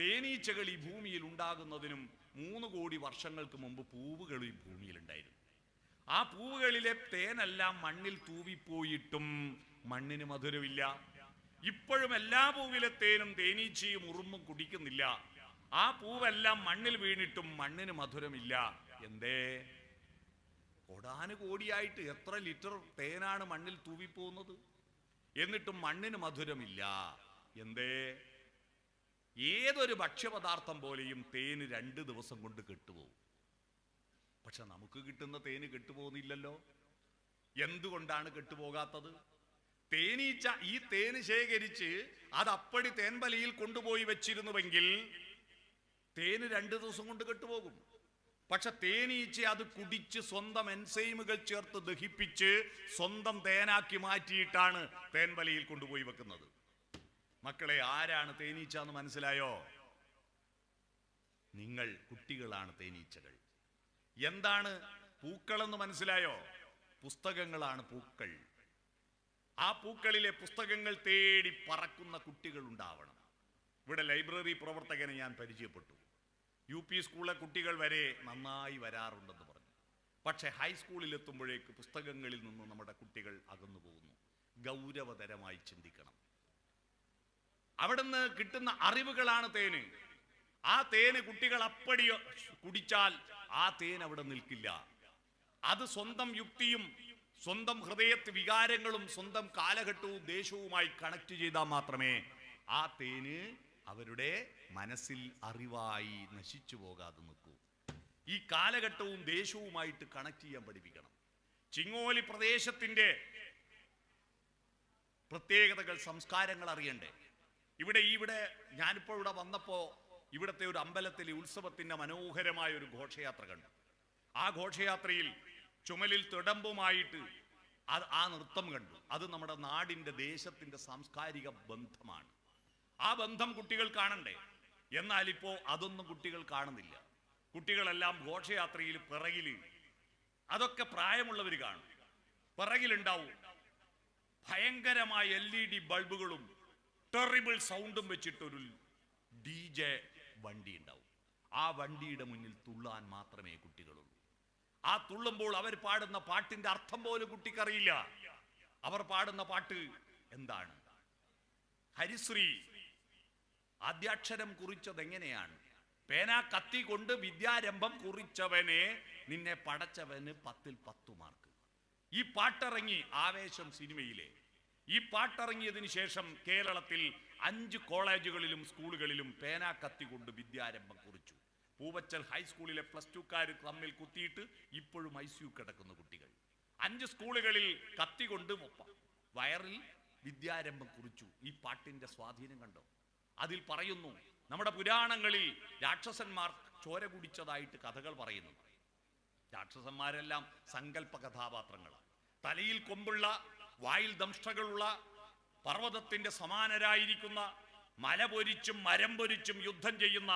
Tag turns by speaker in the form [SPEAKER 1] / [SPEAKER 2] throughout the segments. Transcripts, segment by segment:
[SPEAKER 1] തേനീച്ചകൾ ഈ ഭൂമിയിൽ ഉണ്ടാകുന്നതിനും മൂന്ന് കോടി വർഷങ്ങൾക്ക് മുമ്പ് പൂവുകൾ ഈ ഭൂമിയിൽ ഉണ്ടായിരുന്നു ആ പൂവുകളിലെ തേനെല്ലാം മണ്ണിൽ തൂവിപ്പോയിട്ടും മണ്ണിന് മധുരമില്ല. ഇപ്പോഴും എല്ലാ പൂവിലെ തേനും തേനീച്ചയും ഉറുമ്പും കുടിക്കുന്നില്ല. ആ പൂവെല്ലാം മണ്ണിൽ വീണിട്ടും മണ്ണിന് മധുരമില്ല. എന്തേ? കോടാനുകോടിയായിട്ട് എത്ര ലിറ്റർ തേനാണ് മണ്ണിൽ തൂവിപ്പോകുന്നത്? എന്നിട്ടും മണ്ണിന് മധുരമില്ല. എന്തേ? ഏതൊരു ഭക്ഷ്യപദാർത്ഥം പോലെയും തേന് രണ്ട് ദിവസം കൊണ്ട് കെട്ടുപോകും. പക്ഷെ നമുക്ക് കിട്ടുന്ന തേന് കെട്ടുപോകുന്നില്ലല്ലോ. എന്തുകൊണ്ടാണ് കെട്ടുപോകാത്തത്? തേനീച്ച ഈ തേന് ശേഖരിച്ച് അത് അപ്പടി തേൻപലയിൽ കൊണ്ടുപോയി വെച്ചിരുന്നുവെങ്കിൽ തേന് രണ്ട് ദിവസം കൊണ്ട് കെട്ടുപോകും. പക്ഷെ തേനീച്ച അത് കുടിച്ച് സ്വന്തം എൻസൈമുകൾ ചേർത്ത് ദഹിപ്പിച്ച് സ്വന്തം തേനാക്കി മാറ്റിയിട്ടാണ് തേൻവലയിൽ കൊണ്ടുപോയി വെക്കുന്നത്. മക്കളെ ആരാണ് തേനീച്ച എന്ന് മനസ്സിലായോ? നിങ്ങൾ കുട്ടികളാണ് തേനീച്ചകൾ. എന്താണ് പൂക്കളെന്ന് മനസ്സിലായോ? പുസ്തകങ്ങളാണ് പൂക്കൾ. ആ പൂക്കളിലെ പുസ്തകങ്ങൾ തേടി പറക്കുന്ന കുട്ടികൾ ഉണ്ടാവണം. ഇവിടെ ലൈബ്രറി പ്രവർത്തകനെ ഞാൻ പരിചയപ്പെട്ടു. യു പി സ്കൂളിലെ കുട്ടികൾ വരെ നന്നായി വരാറുണ്ടെന്ന് പറഞ്ഞു. പക്ഷെ ഹൈസ്കൂളിൽ എത്തുമ്പോഴേക്ക് പുസ്തകങ്ങളിൽ നിന്ന് നമ്മുടെ കുട്ടികൾ അകന്നു പോകുന്നു. ഗൗരവതരമായി ചിന്തിക്കണം. അവിടുന്ന് കിട്ടുന്ന അറിവുകളാണ് തേന്. ആ തേന് കുട്ടികൾ അപ്പടി കുടിച്ചാൽ ആ തേൻ അവിടെ നിൽക്കില്ല. അത് സ്വന്തം യുക്തിയും സ്വന്തം ഹൃദയത്തെ വികാരങ്ങളും സ്വന്തം കാലഘട്ടവും ദേശവുമായി കണക്ട് ചെയ്താൽ മാത്രമേ ആ തേന് അവരുടെ മനസ്സിൽ അറിവായി നശിച്ചു പോകാതെ നിൽക്കൂ. ഈ കാലഘട്ടവും ദേശവുമായിട്ട് കണക്ട് ചെയ്യാൻ പഠിപ്പിക്കണം. ചിങ്ങോലി പ്രദേശത്തിന്റെ പ്രത്യേകതകൾ സംസ്കാരങ്ങൾ അറിയണ്ടേ? ഇവിടെ ഇവിടെ ഞാനിപ്പോൾ ഇവിടെ വന്നപ്പോൾ ഇവിടുത്തെ ഒരു അമ്പലത്തിലെ ഉത്സവത്തിന്റെ മനോഹരമായ ഒരു ഘോഷയാത്ര കണ്ടു. ആ ഘോഷയാത്രയിൽ ചുമലിൽ തിടമ്പുമായിട്ട് അത് ആ നൃത്തം കണ്ടു. അത് നമ്മുടെ നാടിന്റെ ദേശത്തിന്റെ സാംസ്കാരിക ബന്ധമാണ്. ആ ബന്ധം കുട്ടികൾ കാണണ്ടേ? എന്നാൽ ഇപ്പോൾ അതൊന്നും കുട്ടികൾ കാണുന്നില്ല. കുട്ടികളെല്ലാം ഘോഷയാത്രയിൽ പിറകിൽ അതൊക്കെ പ്രായമുള്ളവർ കാണും. പിറകിലുണ്ടാവും. ഭയങ്കരമായ എൽ ഇ ഡി ബൾബുകളും ടെറിബിൾ സൗണ്ടും വെച്ചിട്ടൊരു ഡി ജെ വണ്ടി ഉണ്ടാവും ആ വണ്ടിയുടെ മുന്നിൽ തുള്ളാൻ മാത്രമേ കുട്ടികളുള്ളൂ. ആ തുള്ളുമ്പോൾ അവർ പാടുന്ന പാട്ടിന്റെ അർത്ഥം പോലും കുട്ടിക്കറിയില്ല. അവർ പാടുന്ന പാട്ട് എന്താണ്? ഹരിശ്രീ ആദ്യാക്ഷരം കുറിച്ചത് എങ്ങനെയാണ്? പേന കത്തി കൊണ്ട് വിദ്യാരംഭം കുറിച്ചവനെ നിന്നെ പടച്ചവന് പത്തിൽ പത്തു മാർക്ക്. ഈ പാട്ടിറങ്ങി ആവേശം സിനിമയിലെ ഈ പാട്ടിറങ്ങിയതിന് ശേഷം കേരളത്തിൽ അഞ്ച് കോളേജുകളിലും സ്കൂളുകളിലും പേന കത്തി കൊണ്ട് വിദ്യാരംഭം കുറിച്ചു. പൂവച്ചൽ ഹൈസ്കൂളിലെ പ്ലസ് ടുക്കാർ തമ്മിൽ കുത്തിയിട്ട് ഇപ്പോഴും ഐ സി കിടക്കുന്ന കുട്ടികൾ. അഞ്ച് സ്കൂളുകളിൽ കത്തി കൊണ്ട് വയറിൽ വിദ്യാരംഭം കുറിച്ചു. ഈ പാട്ടിന്റെ സ്വാധീനം കണ്ടോ? അതിൽ പറയുന്നു നമ്മുടെ പുരാണങ്ങളിൽ രാക്ഷസന്മാർ ചോര കുടിച്ചതായിട്ട് കഥകൾ പറയുന്നു. രാക്ഷസന്മാരെല്ലാം സങ്കല്പ കഥാപാത്രങ്ങളാണ് തലയിൽ കൊമ്പുള്ള വായിൽ ദംഷ്ടകളുള്ള പർവതത്തിന്റെ സമാനരായിരിക്കുന്ന മല പൊരിച്ചും മരം പൊരിച്ചും യുദ്ധം ചെയ്യുന്ന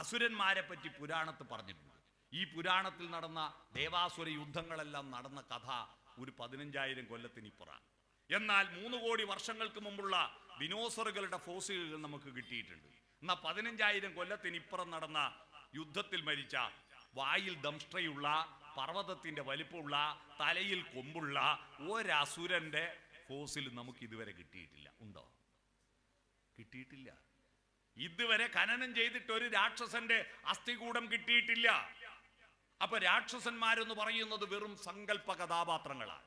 [SPEAKER 1] അസുരന്മാരെ പറ്റി പുരാണത്ത് പറഞ്ഞിട്ടുണ്ട്. ഈ പുരാണത്തിൽ നടന്ന ദേവാസുര യുദ്ധങ്ങളെല്ലാം നടന്ന കഥ ഒരു പതിനഞ്ചായിരം കൊല്ലത്തിനിപ്പുറ എന്നാൽ മൂന്ന് കോടി വർഷങ്ങൾക്ക് മുമ്പുള്ള ദിനോസറുകളുടെ ഫോസിലുകൾ നമുക്ക് കിട്ടിയിട്ടുണ്ട്. എന്നാൽ പതിനഞ്ചായിരം കൊല്ലത്തിനിപ്പുറം നടന്ന യുദ്ധത്തിൽ മരിച്ച വായിൽ ദംഷ്ട്രയുള്ള പർവതത്തിന്റെ വലിപ്പമുള്ള തലയിൽ കൊമ്പുള്ള ഒരസുരന്റെ ഫോസിൽ നമുക്ക് ഇതുവരെ കിട്ടിയിട്ടില്ല. ഉണ്ടോ? കിട്ടിയിട്ടില്ല. ഇതുവരെ ഖനനം ചെയ്തിട്ട് ഒരു രാക്ഷസന്റെ അസ്ഥികൂടം കിട്ടിയിട്ടില്ല. അപ്പൊ രാക്ഷസന്മാരെന്ന് പറയുന്നത് വെറും സങ്കല്പ കഥാപാത്രങ്ങളാണ്.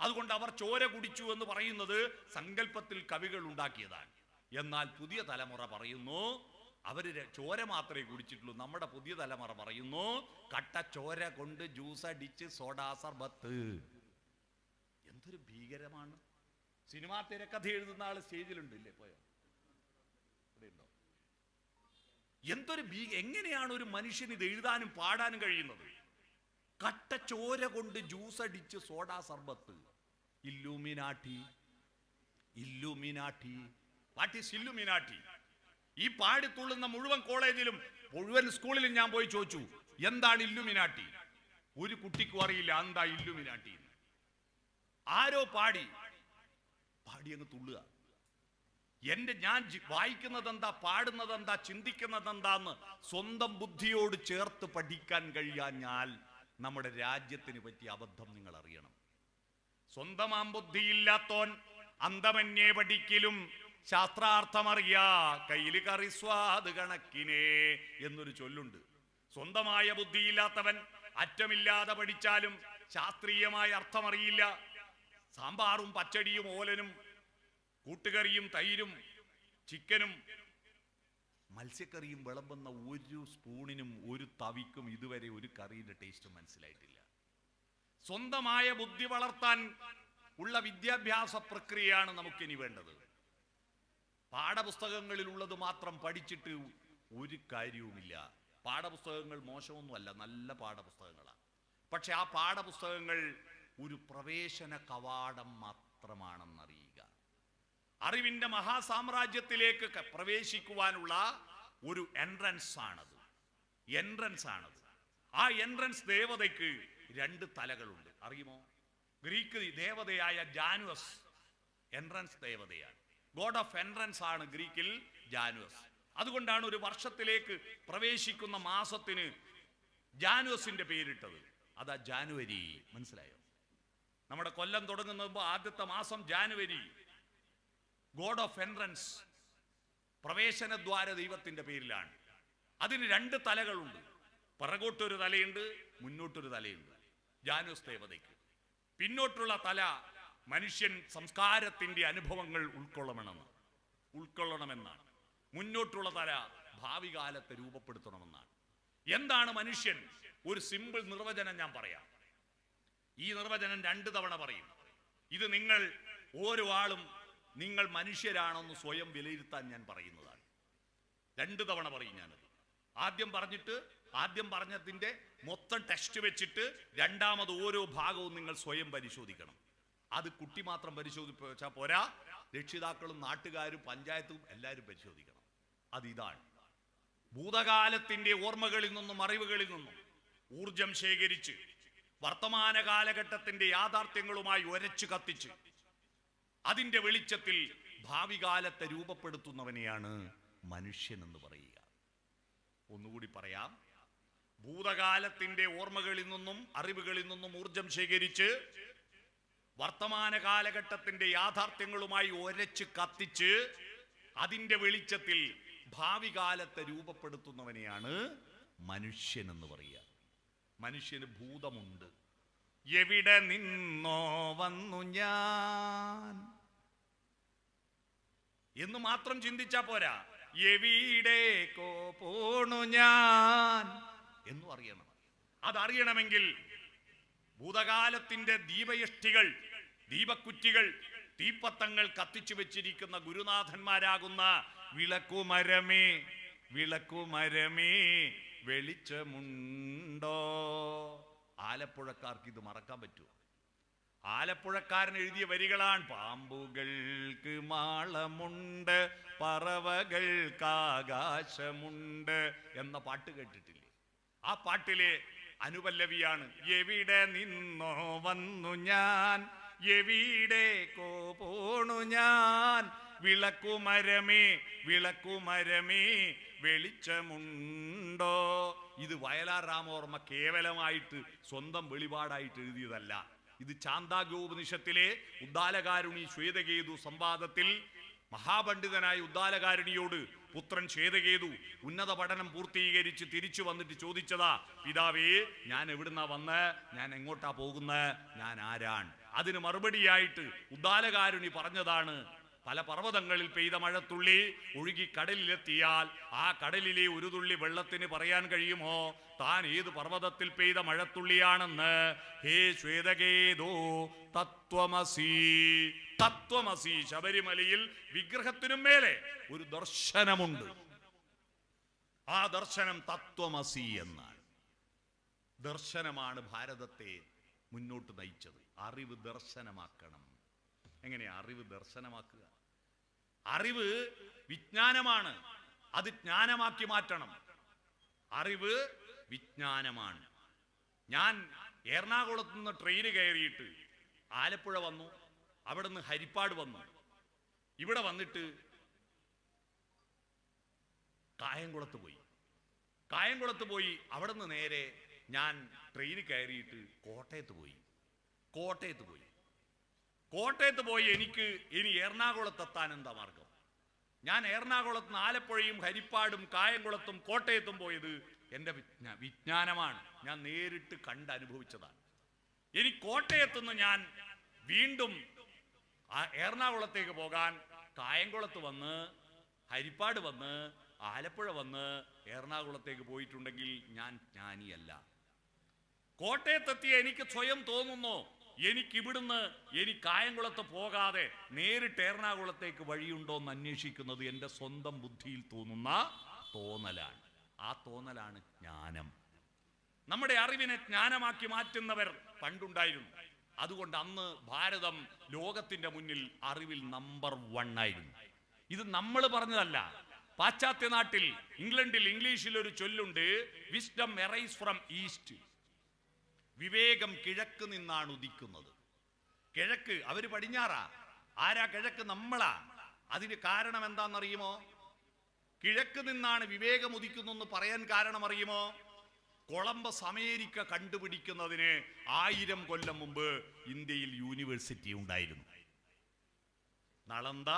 [SPEAKER 1] അതുകൊണ്ട് അവർ ചോര കുടിച്ചു എന്ന് പറയുന്നത് സങ്കല്പത്തിൽ കവികൾ ഉണ്ടാക്കിയതാണ്. എന്നാൽ പുതിയ തലമുറ പറയുന്നു അവർ ര- ചോര മാത്രമേ കുടിച്ചിട്ടുള്ളൂ. നമ്മുടെ പുതിയ തലമുറ പറയുന്നു കട്ട ചോര കൊണ്ട് ജ്യൂസ് അടിച്ച് സോഡാ സർബത്ത്. എന്തൊരു ഭീകരമാണ്. സിനിമാ തിരക്കഥ എഴുതുന്ന ആൾ സ്റ്റേജിലുണ്ടല്ലേ പോയോ? ഇവിടെ എന്തൊരു ഭീ എങ്ങനെയാണ് ഒരു മനുഷ്യന് ഇത് എഴുതാനും പാടാനും കഴിയുന്നത്? കട്ട ചോര കൊണ്ട് ജ്യൂസ് അടിച്ച് soda സർബത്ത്. Illuminati Illuminati. What is Illuminati? ഈ പാടിത്തുള്ളുന്ന മുഴുവൻ കോളേജിലും മുഴുവൻ സ്കൂളിലും ഞാൻ പോയി ചോദിച്ചു എന്താണ് ഇല്ലുമിനാട്ടി? ഒരു കുട്ടിക്കും അറിയില്ല എന്താ ഇല്ലുമിനാട്ടി. ആരോ പാടി. പാടി അങ്ങ് തുള്ളുക. എന്റെ ഞാൻ വായിക്കുന്നത് എന്താ പാടുന്നത് എന്താ ചിന്തിക്കുന്നത് എന്താന്ന് സ്വന്തം ബുദ്ധിയോട് ചേർത്ത് പഠിക്കാൻ കഴിയാഞ്ഞാൽ നമ്മുടെ രാജ്യത്തിന് പറ്റിയ അബദ്ധം നിങ്ങൾ അറിയണം സ്വന്തം സ്വന്തമാം ബുദ്ധിയില്ലാത്തോൻ അന്തമന്യേ പഠിക്കലും ശാസ്ത്രാർത്ഥമറിയാ കയ്യിൽ കറി സ്വാദ് കണക്കിനെ എന്നൊരു ചൊല്ലുണ്ട്. സ്വന്തമായ ബുദ്ധിയില്ലാത്തവൻ അറ്റമില്ലാതെ പഠിച്ചാലും ശാസ്ത്രീയമായ അർത്ഥമറിയില്ല. സാമ്പാറും പച്ചടിയും ഓലനും കൂട്ടുകറിയും തൈരും ചിക്കനും മത്സ്യക്കറിയും വിളമ്പുന്ന ഒരു സ്പൂണിനും ഒരു തവിക്കും ഇതുവരെ ഒരു കറിയുടെ ടേസ്റ്റ് മനസ്സിലായിട്ടില്ല. സ്വന്തമായ ബുദ്ധി വളർത്താൻ ഉള്ള വിദ്യാഭ്യാസ പ്രക്രിയയാണ് നമുക്കിനി വേണ്ടത്. പാഠപുസ്തകങ്ങളിലുള്ളത് മാത്രം പഠിച്ചിട്ട് ഒരു കാര്യവുമില്ല. പാഠപുസ്തകങ്ങൾ മോശമൊന്നുമല്ല നല്ല പാഠപുസ്തകങ്ങളാണ് പക്ഷെ ആ പാഠപുസ്തകങ്ങൾ ഒരു പ്രവേശന കവാടം മാത്രമാണെന്നറിയുക. അറിവിന്റെ മഹാസാമ്രാജ്യത്തിലേക്ക് പ്രവേശിക്കുവാനുള്ള ഒരു എൻട്രൻസ് ആണത് എൻട്രൻസ് ആണത് ആ എൻട്രൻസ് ദേവതയ്ക്ക് രണ്ട് തലകളുണ്ട്. അറിയുമോ? ഗ്രീക്ക് ദേവതയായ ജാനുവസ് എൻട്രൻസ് ദേവതയാണ്. ഗോഡ് ഓഫ് എൻട്രൻസ് ആണ് ഗ്രീക്കിൽ ജാനുവസ്. അതുകൊണ്ടാണ് ഒരു വർഷത്തിലേക്ക് പ്രവേശിക്കുന്ന മാസത്തിന് ജാനുവസിന്റെ പേരിട്ടത്. അതാ ജാനുവരി. മനസ്സിലായോ? നമ്മുടെ കൊല്ലം തുടങ്ങുന്നത് ആദ്യത്തെ മാസം ജാനുവരി. ഗോഡ് ഓഫ് എൻട്രൻസ് പ്രവേശന ദ്വാര ദൈവത്തിന്റെ പേരിലാണ്. അതിന് രണ്ട് തലകളുണ്ട്. പിറകോട്ടൊരു തലയുണ്ട് മുന്നോട്ടൊരു തലയുണ്ട്. ജാനുസ് ദേവതയ്ക്ക്. പിന്നോട്ടുള്ള തല മനുഷ്യൻ സംസ്കാരത്തിന്റെ അനുഭവങ്ങൾ ഉൾക്കൊള്ളണമെന്ന് ഉൾക്കൊള്ളണമെന്നാണ്. മുന്നോട്ടുള്ള തല ഭാവി കാലത്തെ രൂപപ്പെടുത്തണമെന്നാണ്. എന്താണ് മനുഷ്യൻ? ഒരു സിമ്പിൾ നിർവചനം ഞാൻ പറയാം. ഈ നിർവചനം രണ്ട് തവണ പറയും. ഇത് നിങ്ങൾ ഓരോ ആളും നിങ്ങൾ മനുഷ്യരാണെന്ന് സ്വയം വിലയിരുത്താൻ ഞാൻ പറയുന്നതാണ്. രണ്ട് തവണ പറയും ഞാനത്. ആദ്യം പറഞ്ഞിട്ട് ആദ്യം പറഞ്ഞതിന്റെ മൊത്തം ടെസ്റ്റ് വെച്ചിട്ട് രണ്ടാമത് ഓരോ ഭാഗവും നിങ്ങൾ സ്വയം പരിശോധിക്കണം. അത് കുട്ടി മാത്രം പരിശോധിച്ചാൽ പോരാ. രക്ഷിതാക്കളും നാട്ടുകാരും പഞ്ചായത്തും എല്ലാവരും പരിശോധിക്കണം. അത് ഇതാണ്. ഭൂതകാലത്തിന്റെ ഓർമ്മകളിൽ നിന്നും അറിവുകളിൽ നിന്നും ഊർജം ശേഖരിച്ച് വർത്തമാന കാലഘട്ടത്തിന്റെ യാഥാർത്ഥ്യങ്ങളുമായി ഒരച്ചു കത്തിച്ച് അതിന്റെ വെളിച്ചത്തിൽ ഭാവി കാലത്തെ രൂപപ്പെടുത്തുന്നവനെയാണ് മനുഷ്യൻ എന്ന് പറയുക. ഒന്നുകൂടി പറയാം. ഭൂതകാലത്തിന്റെ ഓർമ്മകളിൽ നിന്നും അറിവുകളിൽ നിന്നും ഊർജം ശേഖരിച്ച് വർത്തമാന കാലഘട്ടത്തിന്റെ യാഥാർത്ഥ്യങ്ങളുമായി ഒരച്ച് കത്തിച്ച് അതിന്റെ വെളിച്ചത്തിൽ ഭാവി കാലത്തെ രൂപപ്പെടുത്തുന്നവനെയാണ് മനുഷ്യൻ എന്ന് പറയുക. മനുഷ്യന് ഭൂതമുണ്ട്. എവിടെ നിന്നോ വന്നു ഞാൻ. എന്ന് മാത്രം ചിന്തിച്ചാ പോരാ. എവിടേക്കോ പോണു ഞാൻ. എന്നും അറിയണം. അതറിയണമെങ്കിൽ ഭൂതകാലത്തിന്റെ ദീപയഷ്ടികൾ ദീപക്കുറ്റികൾ തീപ്പത്തങ്ങൾ കത്തിച്ചു വെച്ചിരിക്കുന്ന ഗുരുനാഥന്മാരാകുന്ന വിളക്കുമരമേ വിളക്കുമരമേ വെളിച്ചമുണ്ടോ? ആലപ്പുഴക്കാർക്ക് ഇത് മറക്കാൻ പറ്റുമോ? ആലപ്പുഴക്കാരൻ എഴുതിയ വരികളാണ് പാമ്പുകൾക്ക് മാളമുണ്ട് പറവകൾക്ക് ആകാശമുണ്ട് എന്ന പാട്ട് കേട്ടിട്ടില്ലേ? ആ പാട്ടിലെ അനുപല്ലവിയാണ്. എവിടെ നിന്നോ വന്നു ഞാൻ. എവിടേക്കോ പോണു ഞാൻ. വിളക്കുമരമേ വിളക്കുമരമേ വെളിച്ചമുണ്ടോ? ഇത് വയലാർ രാമോർമ്മ കേവലമായിട്ട് സ്വന്തം വെളിപാടായിട്ട് എഴുതിയതല്ല. ഇത് ചാന്താഗ്യോപനിഷത്തിലെ ഉദ്ദാലകാരുണി ശ്വേതകേതു സംവാദത്തിൽ മഹാപണ്ഡിതനായ ഉദ്ദാലകാരുണിയോട് പുത്രൻ ശ്വേതകേതു ഉന്നത പഠനം പൂർത്തീകരിച്ച് തിരിച്ചു വന്നിട്ട് ചോദിച്ചതാ പിതാവേ ഞാൻ എവിടുന്നാ വന്ന്? ഞാൻ എങ്ങോട്ടാ പോകുന്ന? ഞാൻ ആരാണ്? അതിന് മറുപടിയായിട്ട് ഉദാലകാരുണി പറഞ്ഞതാണ് പല പർവതങ്ങളിൽ പെയ്ത മഴത്തുള്ളി ഒഴുകി കടലിലെത്തിയാൽ ആ കടലിലെ ഒരു തുള്ളി വെള്ളത്തിന് പറയാൻ കഴിയുമോ? താൻ ഏത് പർവതത്തിൽ പെയ്ത മഴത്തുള്ളിയാണെന്ന്? ഹേ ശ്വേതകേതോ തത്വമസി. തത്വമസി ശബരിമലയിൽ വിഗ്രഹത്തിനും മേലെ ഒരു ദർശനമുണ്ട്. ആ ദർശനം തത്വമസി എന്നാണ്. ദർശനമാണ് ഭാരതത്തെ മുന്നോട്ട് നയിച്ചത്. അറിവ് ദർശനമാക്കണം. എങ്ങനെ? അറിവ് ദർശനമാക്കുക. അറിവ് വിജ്ഞാനമാണ്. അത് ജ്ഞാനമാക്കി മാറ്റണം. അറിവ് വിജ്ഞാനമാണ്. ഞാൻ എറണാകുളത്ത് നിന്ന് ട്രെയിന് കയറിയിട്ട് ആലപ്പുഴ വന്നു. അവിടെ നിന്ന് ഹരിപ്പാട് വന്നു. ഇവിടെ വന്നിട്ട് കായംകുളത്ത് പോയി. കായംകുളത്ത് പോയി അവിടെ നിന്ന് നേരെ ഞാൻ ട്രെയിനിൽ കയറിയിട്ട് കോട്ടയത്ത് പോയി. കോട്ടയത്ത് പോയി. കോട്ടയത്ത് പോയി എനിക്ക് ഇനി എറണാകുളത്ത് എത്താൻ എന്താ മാർഗം? ഞാൻ എറണാകുളത്ത് നിന്ന് ആലപ്പുഴയും ഹരിപ്പാടും കായംകുളത്തും കോട്ടയത്തും പോയത് എന്റെ വിജ്ഞാ വിജ്ഞാനമാണ്. ഞാൻ നേരിട്ട് കണ്ട് അനുഭവിച്ചതാണ് ഇനി കോട്ടയത്തുനിന്ന് ഞാൻ വീണ്ടും ആ എറണാകുളത്തേക്ക് പോകാൻ കായംകുളത്ത് വന്ന് ഹരിപ്പാട് വന്ന് ആലപ്പുഴ വന്ന് എറണാകുളത്തേക്ക് പോയിട്ടുണ്ടെങ്കിൽ ഞാൻ ജ്ഞാനിയല്ല. കോട്ടയത്തെത്തിയ എനിക്ക് സ്വയം തോന്നുന്നു എനിക്കിവിടുന്ന് എനിക്ക് കായംകുളത്ത് പോകാതെ നേരിട്ട് എറണാകുളത്തേക്ക് വഴിയുണ്ടോ എന്ന് അന്വേഷിക്കുന്നത് എന്റെ സ്വന്തം ബുദ്ധിയിൽ തോന്നുന്ന തോന്നലാണ്. ആ തോന്നലാണ് ജ്ഞാനം. നമ്മുടെ അറിവിനെ ജ്ഞാനമാക്കി മാറ്റുന്നവർ പണ്ടുണ്ടായിരുന്നു. അതുകൊണ്ട് അന്ന് ഭാരതം ലോകത്തിന്റെ മുന്നിൽ അറിവിൽ നമ്പർ വൺ ആയിരുന്നു. ഇത് നമ്മൾ പറഞ്ഞതല്ല. പാശ്ചാത്യ നാട്ടിൽ ഇംഗ്ലണ്ടിൽ ഇംഗ്ലീഷിൽ ഒരു ചൊല്ലുണ്ട് വിസ്ഡം എറൈസ് ഫ്രം ഈസ്റ്റ് വിവേകം കിഴക്ക് നിന്നാണ് ഉദിക്കുന്നത്. കിഴക്ക് അവർ പടിഞ്ഞാറാ. ആരാ കിഴക്ക്? നമ്മളാ. അതിന് കാരണം എന്താണെന്നറിയുമോ കിഴക്ക് നിന്നാണ് വിവേകം ഉദിക്കുന്നതെന്ന് പറയാൻ കാരണം അറിയുമോ കൊളംബസ് അമേരിക്ക കണ്ടുപിടിക്കുന്നതിന് ആയിരം കൊല്ലം മുമ്പ് ഇന്ത്യയിൽ യൂണിവേഴ്സിറ്റി ഉണ്ടായിരുന്നു. നളന്ത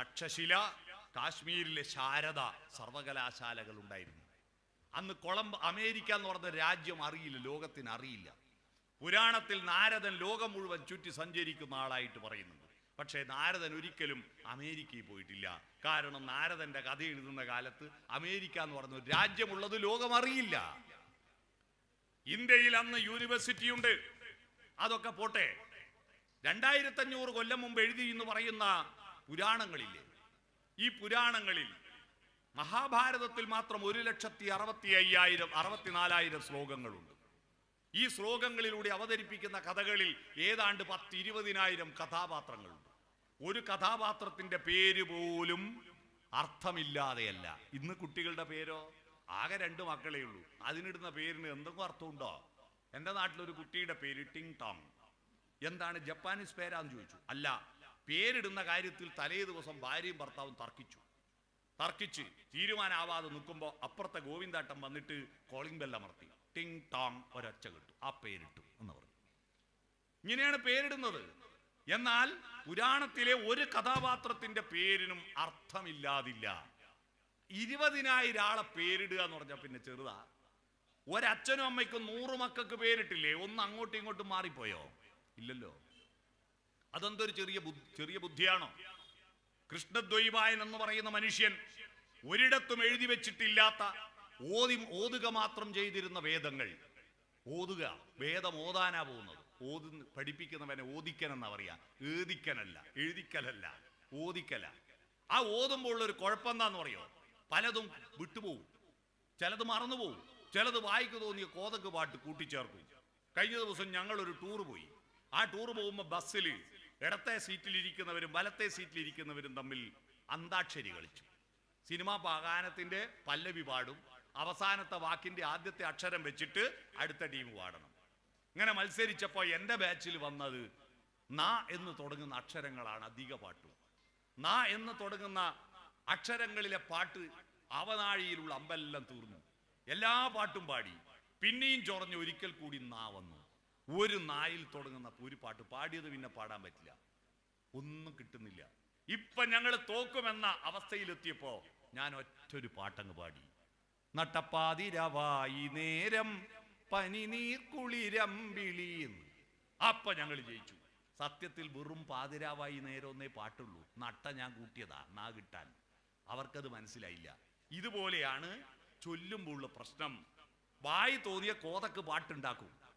[SPEAKER 1] തക്ഷശില കാശ്മീരിലെ ശാരദ സർവകലാശാലകൾ ഉണ്ടായിരുന്നു. അന്ന് കൊളംബ അമേരിക്ക എന്ന് പറഞ്ഞ രാജ്യം അറിയില്ല ലോകത്തിന് അറിയില്ല. പുരാണത്തിൽ നാരദൻ ലോകം മുഴുവൻ ചുറ്റി സഞ്ചരിക്കുന്ന ആളായിട്ട് പറയുന്നുണ്ട്. പക്ഷേ നാരദൻ ഒരിക്കലും അമേരിക്കയിൽ പോയിട്ടില്ല. കാരണം നാരദന്റെ കഥ എഴുതുന്ന കാലത്ത് അമേരിക്ക എന്ന് പറഞ്ഞ രാജ്യമുള്ളത് ലോകം അറിയില്ല. ഇന്ത്യയിൽ അന്ന് യൂണിവേഴ്സിറ്റി ഉണ്ട്. അതൊക്കെ പോട്ടെ. രണ്ടായിരത്തി അഞ്ഞൂറ് കൊല്ലം മുമ്പ് എഴുതി എന്ന് പറയുന്ന പുരാണങ്ങളില്ലേ? ഈ പുരാണങ്ങളിൽ മഹാഭാരതത്തിൽ മാത്രം ഒരു ലക്ഷത്തി അറുപത്തി അയ്യായിരം അറുപത്തിനാലായിരം ശ്ലോകങ്ങളുണ്ട്. ഈ ശ്ലോകങ്ങളിലൂടെ അവതരിപ്പിക്കുന്ന കഥകളിൽ ഏതാണ്ട് പത്ത് ഇരുപതിനായിരം കഥാപാത്രങ്ങളുണ്ട്. ഒരു കഥാപാത്രത്തിന്റെ പേര് പോലും അർത്ഥമില്ലാതെയല്ല. ഇന്ന് കുട്ടികളുടെ പേരോ? ആകെ രണ്ട് മക്കളേ ഉള്ളൂ. അതിനിടുന്ന പേരിന് എന്തെങ്കിലും അർത്ഥമുണ്ടോ? എന്റെ നാട്ടിലൊരു കുട്ടിയുടെ പേര് ടിങ് ടോങ്. എന്താണ് ജപ്പാനീസ് പേരാന്ന് ചോദിച്ചു. അല്ല പേരിടുന്ന കാര്യത്തിൽ തലേ ദിവസം ഭാര്യയും ഭർത്താവും തർക്കിച്ചു. തർക്കിച്ച് തീരുമാനാവാതെ നിൽക്കുമ്പോൾ അപ്പുറത്തെ ഗോവിന്ദാട്ടം വന്നിട്ട് കോളിംഗ് ബെൽ അമർത്തി. ടിങ് ടോങ് ഒരൊച്ച കിട്ടു. ആ പേരിട്ടു എന്ന് പറഞ്ഞു. ഇങ്ങനെയാണ് പേരിടുന്നത്. എന്നാൽ പുരാണത്തിലെ ഒരു കഥാപാത്രത്തിന്റെ പേരിനും അർത്ഥമില്ലാതില്ല. ഇരുപതിനായിരം ആളെ പേരിടുക എന്ന് പറഞ്ഞാൽ പിന്നെ ചെറുതാ. ഒരച്ഛനും അമ്മയ്ക്കും നൂറ് മക്കൾക്ക് പേരിട്ടില്ലേ? ഒന്ന് അങ്ങോട്ടും ഇങ്ങോട്ടും മാറിപ്പോയോ? ഇല്ലല്ലോ. അതെന്തൊരു ചെറിയ ചെറിയ ബുദ്ധിയാണോ? കൃഷ്ണദ്വൈവായൻ എന്ന് പറയുന്ന മനുഷ്യൻ ഒരിടത്തും എഴുതി വെച്ചിട്ടില്ലാത്ത ഓതി ഓതുക മാത്രം ചെയ്തിരുന്ന വേദങ്ങൾ. ഓതുക വേദം ഓതാനാ പോകുന്നത്. ഓതു പഠിപ്പിക്കുന്നവനെ ഓദിക്കൻ എന്നാ പറയാ. ഏതിക്കനല്ല എഴുതിക്കലല്ല ഓദിക്കല ആ ഓതുമ്പോൾ ഉള്ളൊരു കുഴപ്പം എന്താന്ന് പറയോ? പലതും വിട്ടുപോകും ചിലത് മറന്നുപോകും ചിലത് വായിക്കു തോന്നിയ കോതക്ക് പാട്ട് കൂട്ടിച്ചേർക്കും. കഴിഞ്ഞ ദിവസം ഞങ്ങൾ ഒരു ടൂർ പോയി. ആ ടൂർ പോകുമ്പോൾ ബസ്സിൽ ഇടത്തെ സീറ്റിലിരിക്കുന്നവരും വലത്തെ സീറ്റിലിരിക്കുന്നവരും തമ്മിൽ അന്താക്ഷരി കളിച്ചു. സിനിമാ പാകാനത്തിന്റെ പല്ലവി പാടും. അവസാനത്തെ വാക്കിന്റെ ആദ്യത്തെ അക്ഷരം വെച്ചിട്ട് അടുത്ത ടീം പാടണം. ഇങ്ങനെ മത്സരിച്ചപ്പോൾ എന്റെ ബാച്ചിൽ വന്നത് നാ എന്ന് തുടങ്ങുന്ന അക്ഷരങ്ങളാണ് അധിക പാട്ടും നാ എന്ന് തുടങ്ങുന്ന അക്ഷരങ്ങളിലെ പാട്ട് അവനാഴിയിലുള്ള അമ്പെല്ലാം തീർന്നു. എല്ലാ പാട്ടും പാടി. പിന്നെയും ചൊറഞ്ഞ് ഒരിക്കൽ കൂടി നാ വന്നു. ഒരു നായിൽ തുടങ്ങുന്ന ഒരു പാട്ട് പാടിയത് പിന്നെ പാടാൻ പറ്റില്ല. ഒന്നും കിട്ടുന്നില്ല. ഇപ്പൊ ഞങ്ങൾ തോക്കുമെന്ന അവസ്ഥയിലെത്തിയപ്പോ ഞാൻ ഒറ്റൊരു പാട്ടങ്ങ് പാടി. നട്ടപ്പാതിരവായി നേരം പനിനീർ കുളിരമ്പിളിയെന്ന് അപ്പൊ ഞങ്ങൾ ജയിച്ചു. സത്യത്തിൽ വെറും പാതിരാവായി നേരം ഒന്നേ പാട്ടുള്ളൂ. നട്ട ഞാൻ കൂട്ടിയതാ നാ കിട്ടാൻ. അവർക്കത് മനസ്സിലായില്ല. ഇതുപോലെയാണ് ചൊല്ലുമ്പോൾ ഉള്ള പ്രശ്നം. വായി തോന്നിയ കോതക്ക് പാട്ടുണ്ടാക്കും.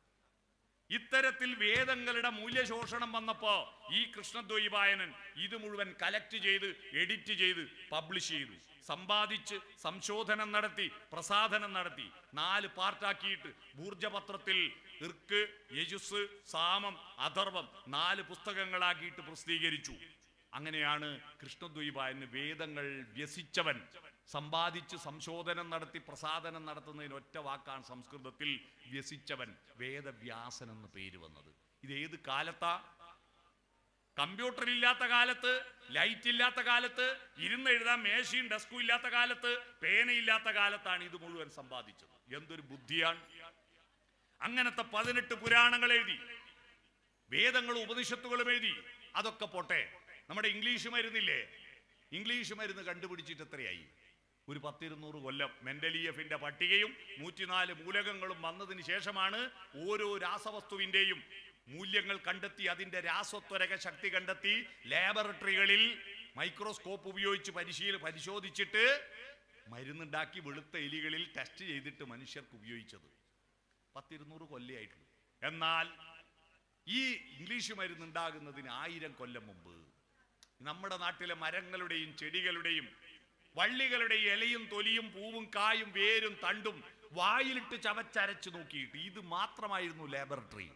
[SPEAKER 1] ഇത്തരത്തിൽ വേദങ്ങളുടെ മൂല്യശോഷണം വന്നപ്പോ ഈ കൃഷ്ണദ്വൈപായനൻ ഇത് മുഴുവൻ കലക്ട് ചെയ്ത് എഡിറ്റ് ചെയ്ത് പബ്ലിഷ് ചെയ്തു. സമ്പാദിച്ച് സംശോധനം നടത്തി പ്രസാധനം നടത്തി. നാല് പാർട്ടാക്കിയിട്ട് ഭൂർജപത്രത്തിൽ ഇർക്ക് യജുസ് സാമം അഥർവം നാല് പുസ്തകങ്ങളാക്കിയിട്ട് പ്രസിദ്ധീകരിച്ചു. അങ്ങനെയാണ് കൃഷ്ണദ്വൈപായന് വേദങ്ങൾ വ്യസിച്ചവൻ. സമ്പാദിച്ച് സംശോധനം നടത്തി പ്രസാദനം നടത്തുന്നതിന് ഒറ്റ വാക്കാണ് സംസ്കൃതത്തിൽ വ്യസിച്ചവൻ. വേദവ്യാസൻ എന്ന് പേര് വന്നത്. ഇത് ഏത് കാലത്താ? കമ്പ്യൂട്ടർ ഇല്ലാത്ത കാലത്ത് ലൈറ്റ് ഇല്ലാത്ത കാലത്ത് ഇരുന്ന് എഴുതാൻ മേശയും ഡെസ്കും ഇല്ലാത്ത കാലത്ത് പേനയില്ലാത്ത കാലത്താണ് ഇത് മുഴുവൻ സമ്പാദിച്ചത്. എന്തൊരു ബുദ്ധിയാണ്. അങ്ങനത്തെ പതിനെട്ട് പുരാണങ്ങൾ എഴുതി വേദങ്ങളും ഉപനിഷത്തുകളും എഴുതി അതൊക്കെ പോട്ടെ. നമ്മുടെ ഇംഗ്ലീഷ് മരുന്നില്ലേ? ഇംഗ്ലീഷ് മരുന്ന് കണ്ടുപിടിച്ചിട്ട് എത്രയായി? ഒരു പത്തിരുന്നൂറ് കൊല്ലം മെന്റലിയഫിന്റെ പട്ടികയും നൂറ്റിനാല് മൂലകങ്ങളും വന്നതിന് ശേഷമാണ് ഓരോ രാസവസ്തുവിന്റെയും മൂല്യങ്ങൾ കണ്ടെത്തി അതിന്റെ രാസത്വരക ശക്തി കണ്ടെത്തി ലാബറട്ടറികളിൽ മൈക്രോസ്കോപ്പ് ഉപയോഗിച്ച് പരിശീല പരിശോധിച്ചിട്ട് മരുന്നുണ്ടാക്കി വെളുത്ത എലികളിൽ ടെസ്റ്റ് ചെയ്തിട്ട് മനുഷ്യർക്ക് ഉപയോഗിച്ചത്. പത്തിരുന്നൂറ് കൊല്ലയായിട്ടുള്ളൂ എന്നാൽ ഈ ഇംഗ്ലീഷ് മരുന്നുണ്ടാകുന്നതിന് ആയിരം കൊല്ലം മുമ്പ് നമ്മുടെ നാട്ടിലെ മരങ്ങളുടെയും ചെടികളുടെയും വള്ളികളുടെയും ഇലയും തൊലിയും പൂവും കായും വേരും തണ്ടും വായിലിട്ട് ചവച്ചരച്ച് നോക്കിയിട്ട് ഇത് മാത്രമായിരുന്നു ലാബറട്ടറി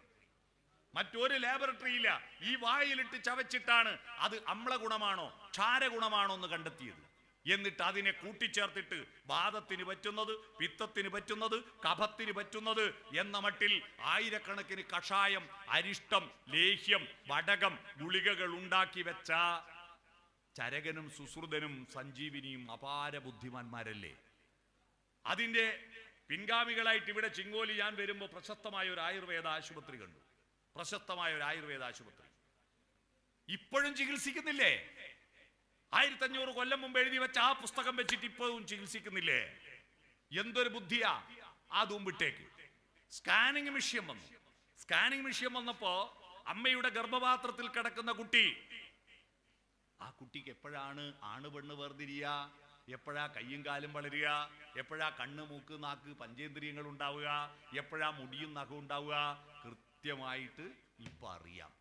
[SPEAKER 1] മറ്റൊരു ലാബറട്ടറി ഇല്ല. ഈ വായിലിട്ട് ചവച്ചിട്ടാണ് അത് അമ്ലഗുണമാണോ ക്ഷാരഗുണമാണോ എന്ന് കണ്ടെത്തിയത്. എന്നിട്ട് അതിനെ കൂട്ടിച്ചേർത്തിട്ട് വാദത്തിന് പറ്റുന്നത് പിത്തത്തിന് പറ്റുന്നത് കഫത്തിന് പറ്റുന്നത് എന്ന മട്ടിൽ ആയിരക്കണക്കിന് കഷായം അരിഷ്ടം ലേഹ്യം വടകം ഗുളികകൾ ഉണ്ടാക്കി വെച്ച ചരകനും സുശ്രുതനും സഞ്ജീവിനിയും അപാര ബുദ്ധിമാന്മാരല്ലേ? അതിന്റെ പിൻഗാമികളായിട്ട് ഇവിടെ ചിങ്ങോലി ഞാൻ വരുമ്പോൾ പ്രശസ്തമായ ഒരു ആയുർവേദ ആശുപത്രി കണ്ടു. പ്രശസ്തമായ ഒരു ആയുർവേദ ആശുപത്രി. ഇപ്പോഴും ചികിത്സിക്കുന്നില്ലേ? ആയിരത്തി അഞ്ഞൂറ് കൊല്ലം മുമ്പ് എഴുതി വെച്ച ആ പുസ്തകം വെച്ചിട്ട് ഇപ്പോഴും ചികിത്സിക്കുന്നില്ലേ? എന്തൊരു ബുദ്ധിയാ? ആ വിട്ടേക്ക് സ്കാനിങ് മിഷ്യം വന്നു. സ്കാനിങ് മിഷ്യം വന്നപ്പോ അമ്മയുടെ ഗർഭപാത്രത്തിൽ കിടക്കുന്ന കുട്ടി ആ കുട്ടിക്ക് എപ്പോഴാണ് ആണ് പെണ്ണ് വേർതിരിയ? എപ്പോഴാ കയ്യും കാലും വളരുക? എപ്പോഴാ കണ്ണ് മൂക്ക് നാക്ക് പഞ്ചേന്ദ്രിയങ്ങൾ ഉണ്ടാവുക? എപ്പോഴാ മുടിയും നഖവും ഉണ്ടാവുക? കൃത്യമായിട്ട് ഇപ്പൊ അറിയാം.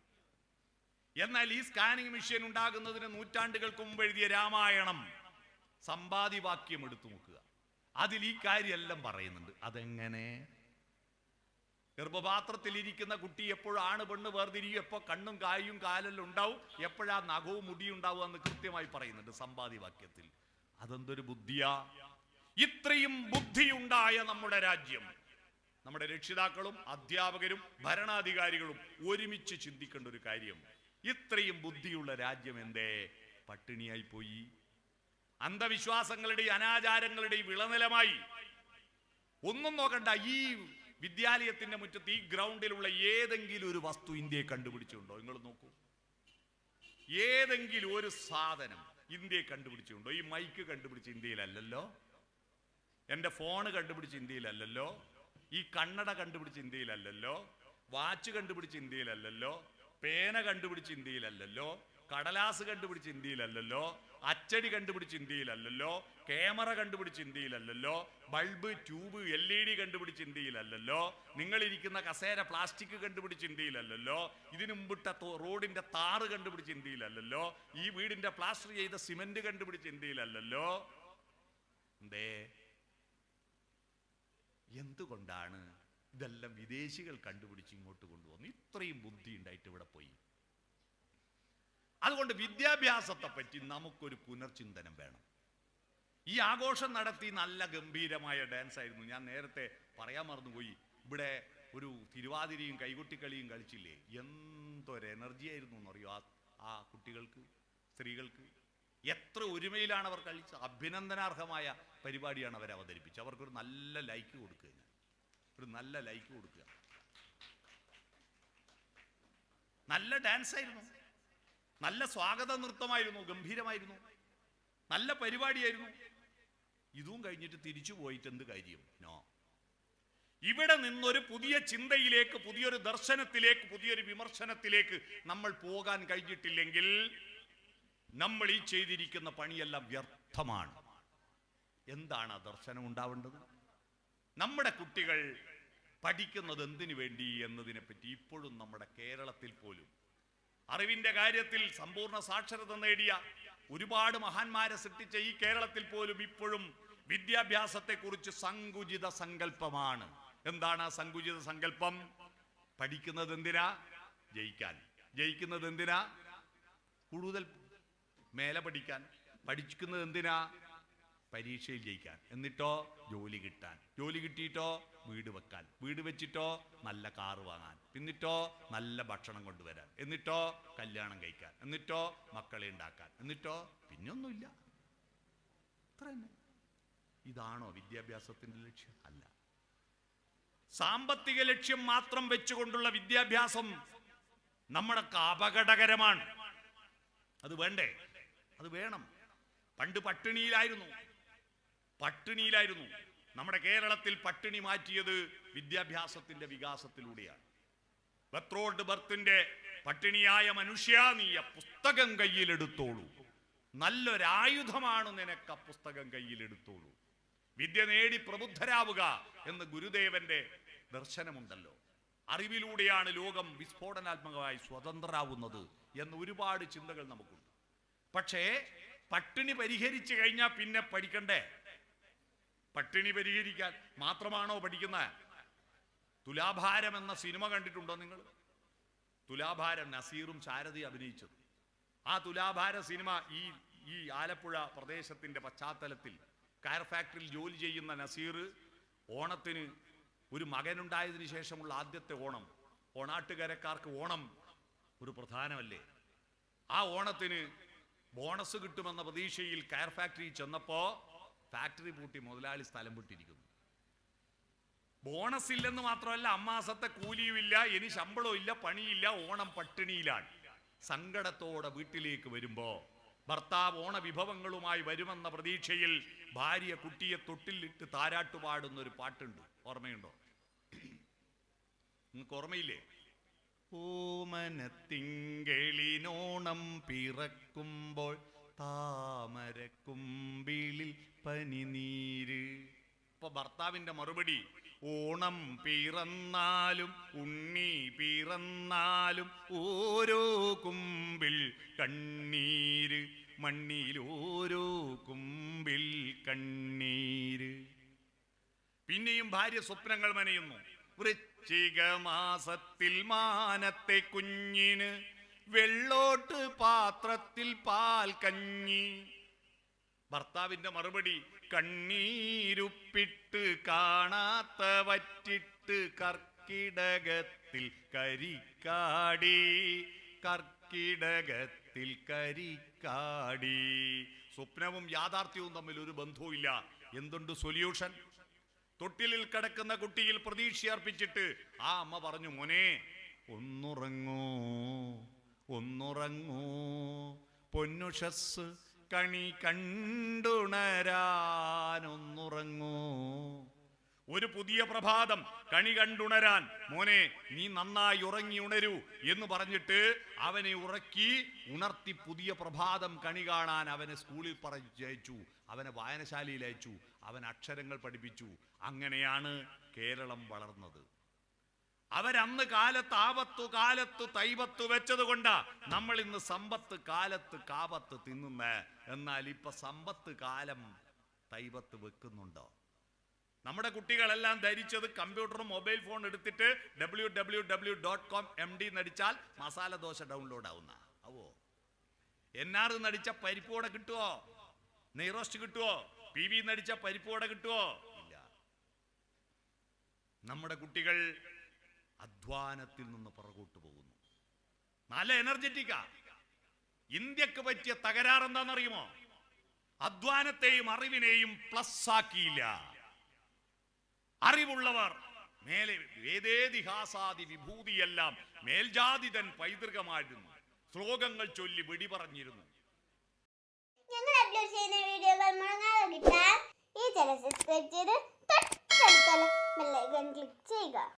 [SPEAKER 1] എന്നാൽ ഈ സ്കാനിങ് മെഷീൻ ഉണ്ടാകുന്നതിന് നൂറ്റാണ്ടുകൾക്ക് മുമ്പ് എഴുതിയ രാമായണം സമ്പാദിവാക്യം എടുത്തു നോക്കുക. അതിൽ ഈ കാര്യമെല്ലാം പറയുന്നുണ്ട്. അതെങ്ങനെ? ഗർഭപാത്രത്തിൽ ഇരിക്കുന്ന കുട്ടി എപ്പോഴാണ് പെണ്ണ് വേർതിരിയും എപ്പോ കണ്ണും കായും കാലെല്ലാം ഉണ്ടാവും. എപ്പോഴാ നഖവും മുടിയും ഉണ്ടാവും എന്ന് കൃത്യമായി പറയുന്നുണ്ട് സമ്പാദിവാക്യത്തിൽ അതെന്തൊരു ബുദ്ധിയാ? ഇത്രയും ബുദ്ധിയുണ്ടായ നമ്മുടെ രാജ്യം. നമ്മുടെ രക്ഷിതാക്കളും അധ്യാപകരും ഭരണാധികാരികളും ഒരുമിച്ച് ചിന്തിക്കേണ്ട ഒരു കാര്യം. ഇത്രയും ബുദ്ധിയുള്ള രാജ്യം എന്തേ? പട്ടിണിയായി പോയി. അന്ധവിശ്വാസങ്ങളുടെയും അനാചാരങ്ങളുടെയും വിളനിലമായി. ഒന്നും നോക്കണ്ട ഈ വിദ്യാലയത്തിന്റെ മുറ്റത്ത് ഈ ഗ്രൗണ്ടിലുള്ള ഏതെങ്കിലും ഒരു വസ്തു ഇന്ത്യയെ കണ്ടുപിടിച്ചുണ്ടോ നിങ്ങൾ നോക്കൂ. ഏതെങ്കിലും ഒരു സാധനം ഇന്ത്യയെ കണ്ടുപിടിച്ചുണ്ടോ ഈ മൈക്ക് കണ്ടുപിടിച്ച് ഇന്ത്യയിലല്ലല്ലോ? എന്റെ ഫോണ് കണ്ടുപിടിച്ച് ഇന്ത്യയിലല്ലല്ലോ? ഈ കണ്ണട കണ്ടുപിടിച്ച് ഇന്ത്യയിലല്ലല്ലോ? വാച്ച് കണ്ടുപിടിച്ച് ഇന്ത്യയിലല്ലല്ലോ? പേന കണ്ടുപിടിച്ച് ഇന്ത്യയിലല്ലല്ലോ? കടലാസ് കണ്ടുപിടിച്ച് ഇന്ത്യയിലല്ലല്ലോ? അച്ചടി കണ്ടുപിടിച്ച് ഇന്ത്യയിലല്ലല്ലോ? ക്യാമറ കണ്ടുപിടിച്ച് ഇന്ത്യയിലല്ലല്ലോ bulb tube L E D കണ്ടുപിടിച്ച് ഇന്ത്യയിലല്ലല്ലോ നിങ്ങളിരിക്കുന്ന കസേര പ്ലാസ്റ്റിക് കണ്ടുപിടിച്ച് ഇന്ത്യയിലല്ലല്ലോ ഇതിനു റോഡിന്റെ താറ് കണ്ടുപിടിച്ച് ഇന്ത്യയിലല്ലല്ലോ ഈ വീടിന്റെ പ്ലാസ്റ്റർ ചെയ്ത സിമന്റ് കണ്ടുപിടിച്ച് ഇന്ത്യയിലല്ലല്ലോ. എന്തേ? എന്തുകൊണ്ടാണ് ഇതെല്ലാം വിദേശികൾ കണ്ടുപിടിച്ച് ഇങ്ങോട്ട് കൊണ്ടുവന്നു ഇത്രയും ബുദ്ധി ഉണ്ടായിട്ട് ഇവിടെ പോയി? അതുകൊണ്ട് വിദ്യാഭ്യാസത്തെ പറ്റി നമുക്കൊരു പുനർചിന്തനം വേണം. ഈ ആഘോഷം നടത്തി നല്ല ഗംഭീരമായ ഡാൻസ് ആയിരുന്നു. ഞാൻ നേരത്തെ പറയാൻ മറന്നുപോയി. ഇവിടെ ഒരു തിരുവാതിരയും കൈകൊട്ടിക്കളിയും കളിച്ചില്ലേ? എന്തൊരു എനർജി ആയിരുന്നു എന്നറിയോ? ആ ആ കുട്ടികൾക്ക് സ്ത്രീകൾക്ക് എത്ര ഒരുമയിലാണ് അവർ കളിച്ചത് അഭിനന്ദനാർഹമായ പരിപാടിയാണ് അവർ അവതരിപ്പിച്ചത്. അവർക്കൊരു നല്ല ലൈക്ക് കൊടുക്കുക ഞാൻ. ഒരു നല്ല ലൈക്ക് കൊടുക്കുക. നല്ല ഡാൻസ് ആയിരുന്നു. നല്ല സ്വാഗത നൃത്തമായിരുന്നു ഗംഭീരമായിരുന്നു. നല്ല പരിപാടിയായിരുന്നു. ഇതും കഴിഞ്ഞിട്ട് തിരിച്ചു പോയിട്ട് എന്ത് കാര്യം? നോ. ഇവിടെ നിന്നൊരു പുതിയ ചിന്തയിലേക്ക് പുതിയൊരു ദർശനത്തിലേക്ക് പുതിയൊരു വിമർശനത്തിലേക്ക് നമ്മൾ പോകാൻ കഴിഞ്ഞിട്ടില്ലെങ്കിൽ നമ്മൾ ഈ ചെയ്തിരിക്കുന്ന പണിയെല്ലാം വ്യർത്ഥമാണ്. എന്താണ് ആ ദർശനം ഉണ്ടാവേണ്ടത്? നമ്മുടെ കുട്ടികൾ പഠിക്കുന്നത് എന്തിനു വേണ്ടി എന്നതിനെ പറ്റി ഇപ്പോഴും നമ്മുടെ കേരളത്തിൽ പോലും അറിവിന്റെ കാര്യത്തിൽ സമ്പൂർണ സാക്ഷരത നേടിയ ഒരുപാട് മഹാന്മാരെ സൃഷ്ടിച്ച ഈ കേരളത്തിൽ പോലും ഇപ്പോഴും വിദ്യാഭ്യാസത്തെക്കുറിച്ച് സങ്കുചിത സങ്കല്പമാണ്. എന്താണ് ആ സങ്കുചിത സങ്കല്പം? പഠിക്കുന്നത് എന്തിനാ? ജയിക്കാൻ. ജയിക്കുന്നത് എന്തിനാ? കൂടുതൽ മേലെ പഠിക്കാൻ. പഠിക്കുന്നത് എന്തിനാ? പരീക്ഷയിൽ ജയിക്കാൻ. എന്നിട്ടോ? ജോലി കിട്ടാൻ. ജോലി കിട്ടിയിട്ടോ? വീട് വെക്കാൻ. വീട് വെച്ചിട്ടോ? നല്ല കാറ് വാങ്ങാൻ. എന്നിട്ടോ നല്ല ഭക്ഷണം കൊണ്ടുവരാൻ. എന്നിട്ടോ? കല്യാണം കഴിക്കാൻ. എന്നിട്ടോ? മക്കളെ ഉണ്ടാക്കാൻ. എന്നിട്ടോ? പിന്നൊന്നുമില്ല. അത്ര തന്നെ ഇതാണോ വിദ്യാഭ്യാസത്തിന്റെ ലക്ഷ്യം? അല്ല. സാമ്പത്തിക ലക്ഷ്യം മാത്രം വെച്ചുകൊണ്ടുള്ള വിദ്യാഭ്യാസം നമ്മുടെ അപകടകരമാണ്. അത് വേണ്ടേ? അത് വേണം. പണ്ട് പട്ടിണിയിലായിരുന്നു. പട്ടിണിയിലായിരുന്നു. നമ്മുടെ കേരളത്തിൽ പട്ടിണി മാറ്റിയത് വിദ്യാഭ്യാസത്തിന്റെ വികാസത്തിലൂടെയാണ്. ബത്രോഡ് ബർത്തിന്റെ പട്ടിണിയായ മനുഷ്യ നീയ പുസ്തകം കയ്യിലെടുത്തോളൂ. നല്ലൊരായുധമാണ് നിനക്ക് പുസ്തകം കയ്യിലെടുത്തോളൂ. വിദ്യ നേടി പ്രബുദ്ധരാവുക എന്ന് ഗുരുദേവന്റെ ദർശനമുണ്ടല്ലോ. അറിവിലൂടെയാണ് ലോകം വിസ്ഫോടനാത്മകമായി സ്വതന്ത്രരാവുന്നത് എന്ന് ഒരുപാട് ചിന്തകൾ നമുക്കുണ്ട്. പക്ഷേ പട്ടിണി പരിഹരിച്ചു കഴിഞ്ഞാൽ പിന്നെ പഠിക്കണ്ടേ? പട്ടിണി പരിഹരിക്കാൻ മാത്രമാണോ പഠിക്കുന്നത് തുലാഭാരം എന്ന സിനിമ കണ്ടിട്ടുണ്ടോ നിങ്ങൾ? തുലാഭാരം നസീറും ശാരദി അഭിനയിച്ചത്. ആ തുലാഭാര സിനിമ ഈ ഈ ആലപ്പുഴ പ്രദേശത്തിന്റെ പശ്ചാത്തലത്തിൽ കയർ ഫാക്ടറിയിൽ ജോലി ചെയ്യുന്ന നസീർ ഓണത്തിന് ഒരു മകനുണ്ടായതിന് ശേഷമുള്ള ആദ്യത്തെ ഓണം. ഓണാട്ടുകരക്കാർക്ക് ഓണം ഒരു പ്രധാനമല്ലേ? ആ ഓണത്തിന് ബോണസ് കിട്ടുമെന്ന പ്രതീക്ഷയിൽ കയർ ഫാക്ടറി ചെന്നപ്പോ ഫാക്ടറി പൂട്ടി മുതലാളി സ്ഥലം വിട്ടിരിക്കുന്നു. ബോണസ് ഇല്ലെന്ന് മാത്രമല്ല അമ്മാസത്തെ കൂലിയുമില്ല ഇനി ശമ്പളവും ഇല്ല പണിയില്ല ഓണം പട്ടിണിയിലാണ്. സങ്കടത്തോടെ വീട്ടിലേക്ക് വരുമ്പോ ഭർത്താവ് ഓണ വിഭവങ്ങളുമായി വരുമെന്ന പ്രതീക്ഷയിൽ ഭാര്യ കുട്ടിയെ തൊട്ടിലിട്ട് താരാട്ടുപാടുന്ന ഒരു പാട്ടുണ്ട്. ഓർമ്മയുണ്ടോ? നിങ്ങൾക്ക് ഓർമ്മയില്ലേ? ഓമനത്തിങ്കളിനോണം പിറക്കുമ്പോൾ താമരക്കുമ്പിളിൽ പനിനീര്. ഇപ്പൊ ഭർത്താവിന്റെ മറുപടി ഓണം പിറന്നാലും ഉണ്ണി പിറന്നാലും ഓരോ കുമ്പിൽ കണ്ണീര് മണ്ണിൽ ഓരോ കുമ്പിൽ കണ്ണീര്. പിന്നെയും ഭാര്യ സ്വപ്നങ്ങൾ മനയുന്നു. വൃശ്ചിക മാസത്തിൽ മാനത്തെ കുഞ്ഞിന് വെള്ളോട്ട് പാത്രത്തിൽ പാൽ കഞ്ഞി. ഭർത്താവിന്റെ മറുപടി കണ്ണീരുപ്പിട്ട് കാണാത്ത വറ്റിട്ട് കർക്കിടകത്തിൽ കരിക്കാടി കർക്കിടകത്തിൽ കരിക്കാടി. സ്വപ്നവും യാഥാർത്ഥ്യവും തമ്മിൽ ഒരു ബന്ധവുമില്ല. എന്തുണ്ട് സൊല്യൂഷൻ തൊട്ടിലിൽ കിടക്കുന്ന കുട്ടിയിൽ പ്രതീക്ഷ അർപ്പിച്ചിട്ട് ആ അമ്മ പറഞ്ഞു മോനെ ഒന്നുറങ്ങൂ ഒന്നുറങ്ങൂ. പൊന്നുഷസ് കണി കണ്ടുണരാൻ ഒന്നുറങ്ങൂ ഒരു പുതിയ പ്രഭാതം കണി കണ്ടുണരാൻ. മോനെ നീ നന്നായി ഉറങ്ങി ഉണരൂ എന്ന് പറഞ്ഞിട്ട് അവനെ ഉറക്കി ഉണർത്തി പുതിയ പ്രഭാതം കണി കാണാൻ അവനെ സ്കൂളിൽ പറഞ്ഞയച്ചു അവനെ വായനശാലയിൽ അയച്ചു അവൻ അക്ഷരങ്ങൾ പഠിപ്പിച്ചു. അങ്ങനെയാണ് കേരളം വളർന്നത്. അവരന്ന് കാലത്ത് ആപത്തു കാലത്ത് തൈപത്ത് വെച്ചത് കൊണ്ടാ നമ്മൾ ഇന്ന് സമ്പത്ത് കാലത്ത് കാപത്ത് തിന്നുന്ന. എന്നാൽ ഇപ്പൊ സമ്പത്ത് കാലം തൈപത്ത് വെക്കുന്നുണ്ടോ? നമ്മുടെ കുട്ടികളെല്ലാം ധരിച്ചത് കമ്പ്യൂട്ടറും മൊബൈൽ ഫോൺ എടുത്തിട്ട് W W W dot com M D നടിച്ചാൽ masala dosa download ആവുന്ന. ആവോ എൻ ആർ നടിച്ച പരിപ്പോടെ കിട്ടുവോ? നെയ്റോസ്റ്റ് കിട്ടുവോ? പി വി നടിച്ച പരിപ്പോടെ കിട്ടുവോ? ഇല്ല. നമ്മുടെ കുട്ടികൾ അധ്വാനത്തിൽ നിന്ന് പുറകോട്ട് പോകുന്നു. നല്ല എനർജറ്റിക്കാ. ഇന്ത്യയ്ക്ക് പറ്റിയ തകരാർ എന്താണെന്നറിയുമോ? അധ്വാനത്തെയും അറിവിനെയും പ്ലസ് ആക്കിയില്ല അറിവുള്ളവർ മേലെ വേദേതിഹാസാദി വിഭൂതിയെല്ലാം മേൽജാതിതൻ പൈതൃകമായിരുന്നു. ശ്ലോകങ്ങൾ ചൊല്ലി വെടി പറഞ്ഞിരുന്നു.
[SPEAKER 2] ഞങ്ങൾ അപ്ലോഡ് ചെയ്യുന്ന വീഡിയോകൾ മുടങ്ങാതെ കിട്ടാൻ? ഈ ചാനൽ സബ്സ്ക്രൈബ് ചെയ്ത് തൊട്ടടുത്തുള്ള ബെല്ലൈക്കൺ ക്ലിക്ക് ചെയ്യുക.